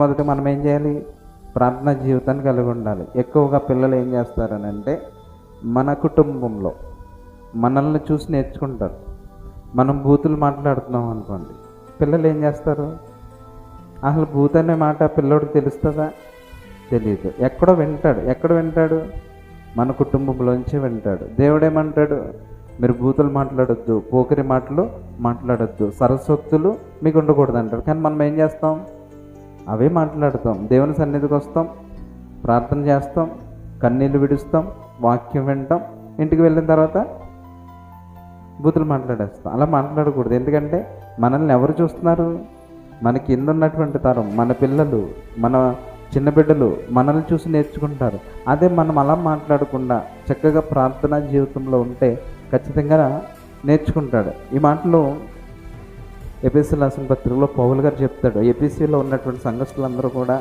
మొదట మనం ఏం చేయాలి? ప్రార్థన జీవితాన్ని కలిగి ఉండాలి. ఎక్కువగా పిల్లలు ఏం చేస్తారని అంటే మన కుటుంబంలో మనల్ని చూసి నేర్చుకుంటారు. మనం బూతులు మాట్లాడుతున్నాం అనుకోండి. పిల్లలు ఏం చేస్తారు? అసలు బూత్ అనే మాట పిల్లోడికి తెలుస్తుందా? తెలియదు ఎక్కడో వింటాడు. ఎక్కడ వింటాడు? మన కుటుంబంలోంచి వింటాడు. దేవుడేమంటాడు? మీరు బూతులు మాట్లాడొద్దు పోకిరి మాటలు మాట్లాడొద్దు సరస్వత్తులు మీకు ఉండకూడదు అంటారు కానీ మనం ఏం చేస్తాం? అవే మాట్లాడతాం. దేవుని సన్నిధికి వస్తాం. ప్రార్థన చేస్తాం. కన్నీళ్ళు విడుస్తాం. వాక్యం వింటాం. ఇంటికి వెళ్ళిన తర్వాత బూతులు మాట్లాడేస్తాం. అలా మాట్లాడకూడదు. ఎందుకంటే మనల్ని ఎవరు చూస్తున్నారు? మన కింద ఉన్నటువంటి తరం మన పిల్లలు మన చిన్న బిడ్డలు మనల్ని చూసి నేర్చుకుంటారు. అదే మనం అలా మాట్లాడకుండా చక్కగా ప్రార్థనా జీవితంలో ఉంటే ఖచ్చితంగా నేర్చుకుంటాడు. ఈ మాటలు ఎపిసి రాసిన పత్రికలో పౌల్ గారు చెప్తాడు. ఏపీసీలో ఉన్నటువంటి సంఘస్థులందరూ కూడా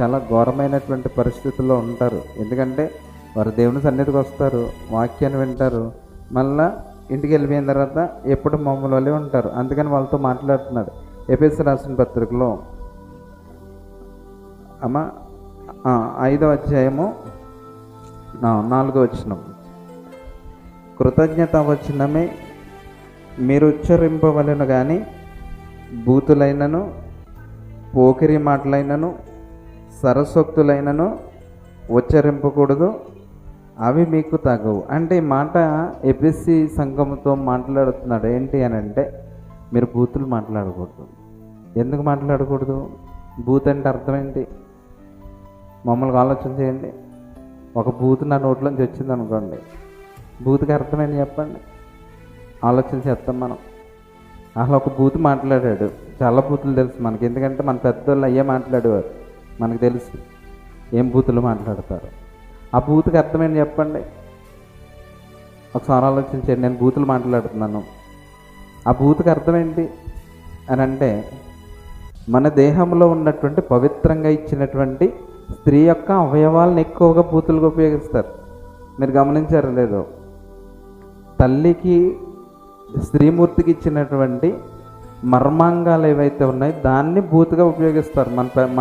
చాలా ఘోరమైనటువంటి పరిస్థితుల్లో ఉంటారు. ఎందుకంటే వారు దేవుని సన్నిధికి వస్తారు వాక్యాన్ని వింటారు. మళ్ళా ఇంటికి వెళ్ళిపోయిన తర్వాత ఎప్పుడు మమ్మల్ని వాళ్ళే ఉంటారు. అందుకని వాళ్ళతో మాట్లాడుతున్నాడు ఎపిసి రాసిన పత్రికలో. అమ్మ ఐదవ అధ్యాయము నాలుగో వచ్చినాం కృతజ్ఞత వచనమే మీరు ఉచ్చరింపవలను కానీ బూతులైనను పోకిరి మాటలైనను సరస్వక్తులైనను ఉచ్చరింపకూడదు. అవి మీకు తగవు. అంటే ఈ మాట ఎపిసి సంఘంతో మాట్లాడుతున్నాడు. ఏంటి అని అంటే మీరు బూతులు మాట్లాడకూడదు. ఎందుకు మాట్లాడకూడదు? బూత్ అంటే అర్థం ఏంటి? మమ్మల్ని ఆలోచన చేయండి. ఒక బూత్ నా నోట్లోంచి వచ్చింది అనుకోండి బూత్కి అర్థమైంది చెప్పండి. ఆలోచన చేస్తాం మనం. అసలు ఒక బూతు మాట్లాడాడు. చాలా బూతులు తెలుసు మనకి. ఎందుకంటే మన పెద్దోళ్ళు అయ్యే మాట్లాడేవారు. మనకు తెలుసు ఏం బూతులు మాట్లాడతారు. ఆ బూతుకి అర్థమైంది చెప్పండి? ఒకసారి ఆలోచించండి నేను బూతులు మాట్లాడుతున్నాను. ఆ బూతుకి అర్థం ఏంటి అని అంటే మన దేహంలో ఉన్నటువంటి పవిత్రంగా ఇచ్చినటువంటి స్త్రీ యొక్క అవయవాలను ఎక్కువగా బూతులుగా ఉపయోగిస్తారు. మీరు గమనించారు లేదో? తల్లికి స్త్రీమూర్తికి ఇచ్చినటువంటి మర్మాంగాలు ఏవైతే ఉన్నాయో దాన్ని బూతుగా ఉపయోగిస్తారు. మన మన